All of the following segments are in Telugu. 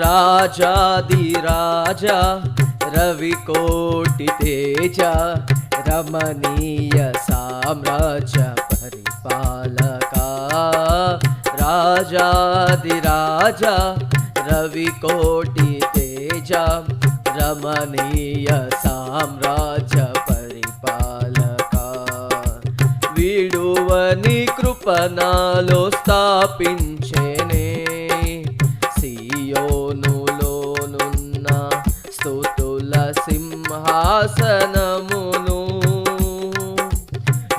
రాజాదిరాజా రవికోటి తేజ రమణీయ సామ్రాజ్య పరిపాలక. రాజాదిరాజా రవికోటి తేజ రమణీయ సామ్రాజ్య పరిపాలక. విడువని కృపణాలో స్థాపించేనే సింహాసనమును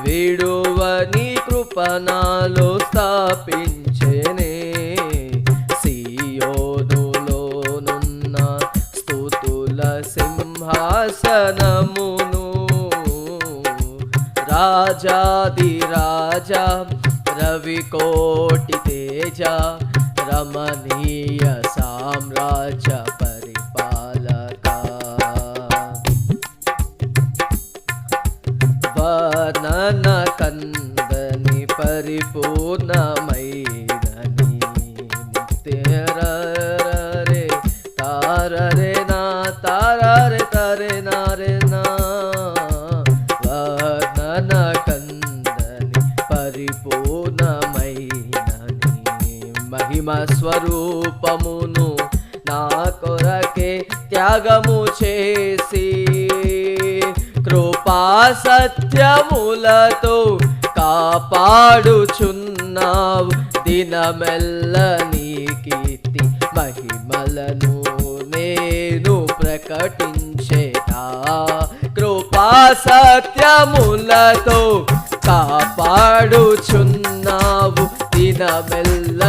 విడువని కృపణాలో స్థాపించనే. సియోనులోనున్న స్థుతుల సింహాసనమును రాజాది రాజా రవికోటి తేజ రమణి స్వరూపమును నా కొరకే త్యాగము చేసి కృపా సత్యములతో కాపాడుచున్నావు. దినమెల్ల నీ కీర్తి మహిమలను నేను ప్రకటించేదా. కృపా సత్యములతో కాపాడుచున్నావు. దినమెల్ల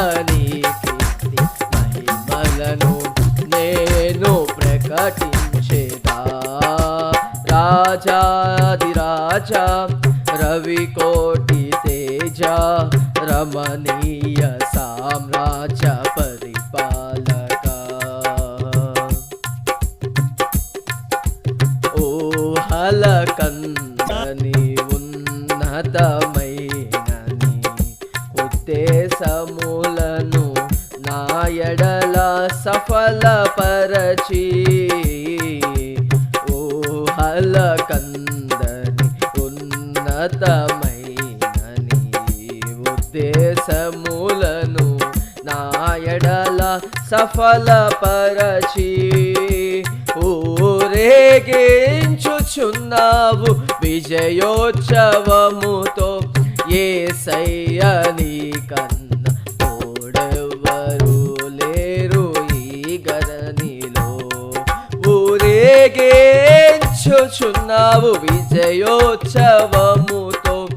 రాజా రవికోటి తేజ రమణీయ సామ్రాజ్య పరిపాలక. ఊహలకందని ఉన్నతమైనని ఉద్దేశములను నా ఎడల సఫలపరచి. ఊహలకందని ఉన్నతమైనని ఉద్దేశములను నాయడల సఫలపరచి ఊరేగించుచున్నావు విజయోత్సవముతో ఏ సయ్యని కన్న ఊరేగించుచున్నావు విజయోత్సవముతో.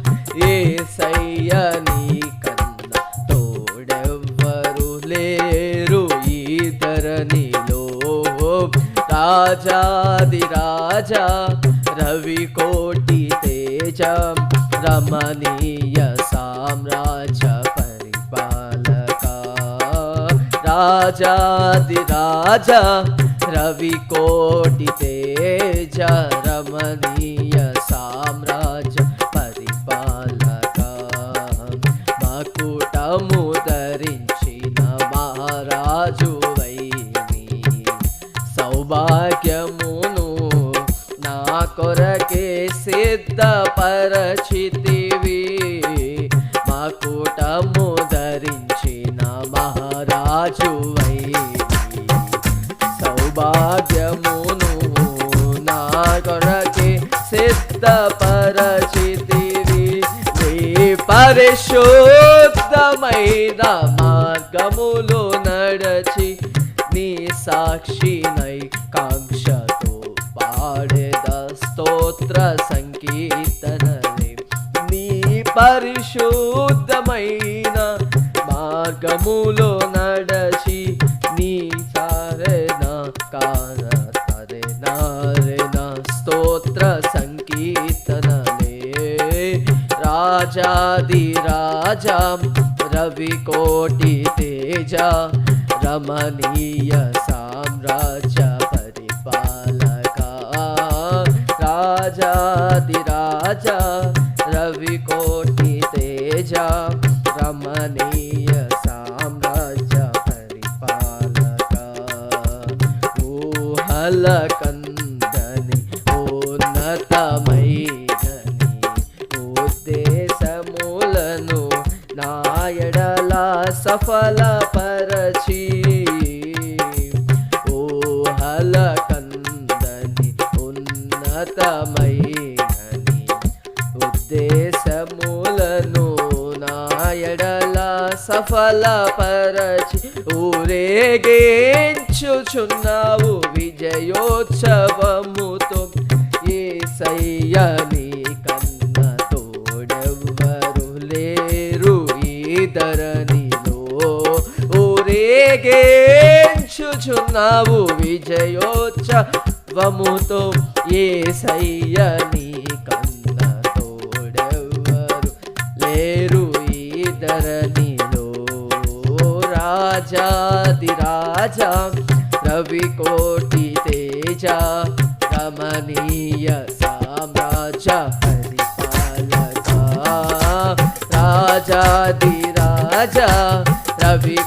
ఏ సయ్యని కన్న తోడెవ్వరు లేరు ఈ ధరణిలో. రాజాది రాజా రవి కోటి తేజ రమణీయ సామ్రాజ్య పరిపాలక. రాజాది రాజా రవి కోటి తేజ. రమణీయ సామ్రాజ్య పరిపాలక. మకుటము ధరించిన మహారాజు వైని. సౌభాగ్యమును నా కొరకే సిద్ధపరచితివి. మకుటము ధరించిన మహారాజు సౌభాగ్యమును సిద్ధపరచితివి. నీ పరిశుద్ధమైన మార్గములు నడచి నీ సాక్షినై కాంక్షతో పాడేద స్తోత్ర సంకీర్తనని నీ పరిశుద్ధమైన మార్గములో నడచి స్తోత్ర రాజాది రాజా రవికోటి తేజ రమణీయ సామ్రాజ్య పరిపాలక. రాజాది రాజా రవికోటి తేజ రమణీయ సామ్రాజ్య పరిపాలక. ఊహలక సఫలపరచి. ఊహల కందని ఉన్నతమైనని ఉద్దేశములను నాయడల సఫలపరచి ఊరేగించుచున్నావు విజయోత్సవముతో. ఏ కన్న ఊరేగించుచున్నావు విజయోత్సవముతో ఏ సయ్య నీ కన్న తోడెవరు లేరు ఈ ధరణిలో. రాజాది రాజా రవి కోటి తేజ రమణీయ సామ్రాజ్య పరిపాలక. రాజాది రాజా రవి